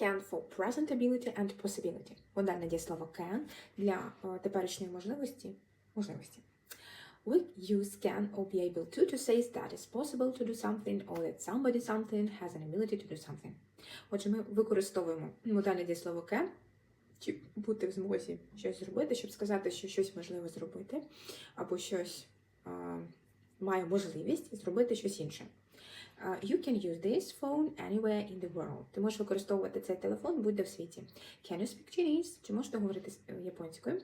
can for presentability and possibility. Модальне дієслово can для е, теперішньої можливості. можливості. We use can or be able to to say that it's possible to do something or that somebody something has an ability to do something. Отже, ми використовуємо модальне дієслово can, чи бути в змозі щось зробити, щоб сказати, що щось можливо зробити, або щось е, має можливість зробити щось інше. Uh, you can use this phone anywhere in the world. Ти можеш використовувати цей телефон будь-де в світі. Can you speak Chinese? Чи можете говорити е, японською?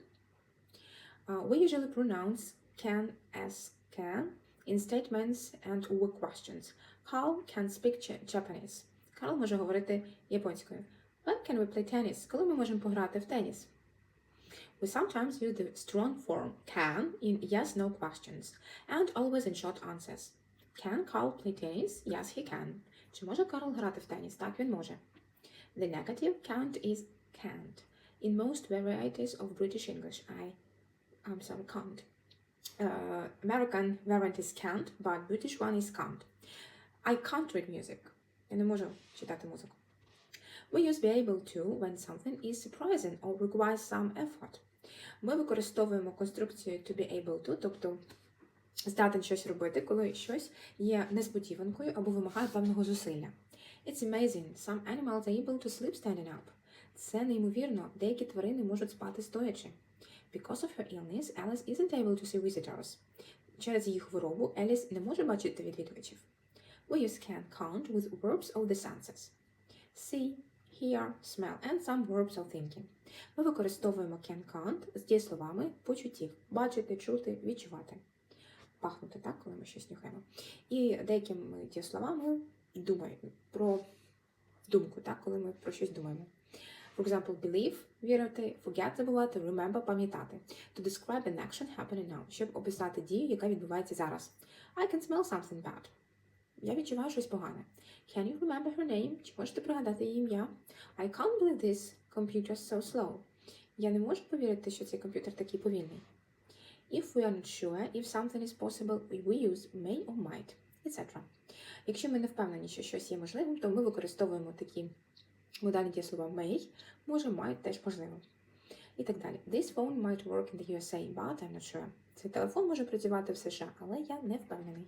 Uh, we usually pronounce can as can in statements and or questions. Carl can speak Japanese. Карл може говорити японською. When can we play tennis? Коли ми можемо пограти в теніс? We sometimes use the strong form can in yes-no questions and always in short answers. Can Carl play tennis? Yes, he can. Чи може Карл грати в теніс? Так, він може. The negative can't is can't. In most varieties of British English, I, I'm sorry, can't. Uh, American variant is can't, but British one is can't. I can't read music. Я не можу читати музику. We use be able to when something is surprising or requires some effort. Ми використовуємо конструкцію to be able to, тобто здатен щось робити, коли щось є несподіванкою або вимагає певного зусилля. It's amazing. Some animals are able to sleep standing up. Це неймовірно. Деякі тварини можуть спати стоячи. Because of her illness, Alice isn't able to see visitors. Через її хворобу Еліс не може бачити відвідувачів. We use can count with verbs of the senses. See, hear, smell and some verbs of thinking. Ми використовуємо can count з дієсловами почуттів. Бачити, чути, відчувати. Пахнути, так, коли ми щось нюхаємо. І деякими дієсловами думаємо про думку, так, коли ми про щось думаємо. For example, believe – вірити, forget – забувати, remember – пам'ятати. To describe an action happening now, щоб описати дію, яка відбувається зараз. I can smell something bad. Я відчуваю щось погане. Can you remember her name? Чи можете пригадати її ім'я? I can't believe this computer so slow. Я не можу повірити, що цей комп'ютер такий повільний. If we are not sure if something is possible, we use may or might, etc. Якщо ми не впевнені, що щось є можливим, то ми використовуємо такі модальні дієслова may, може, might теж можливо. І так далі. This phone might work in the USA, but I'm not sure. Цей телефон може працювати в США, але я не впевнений.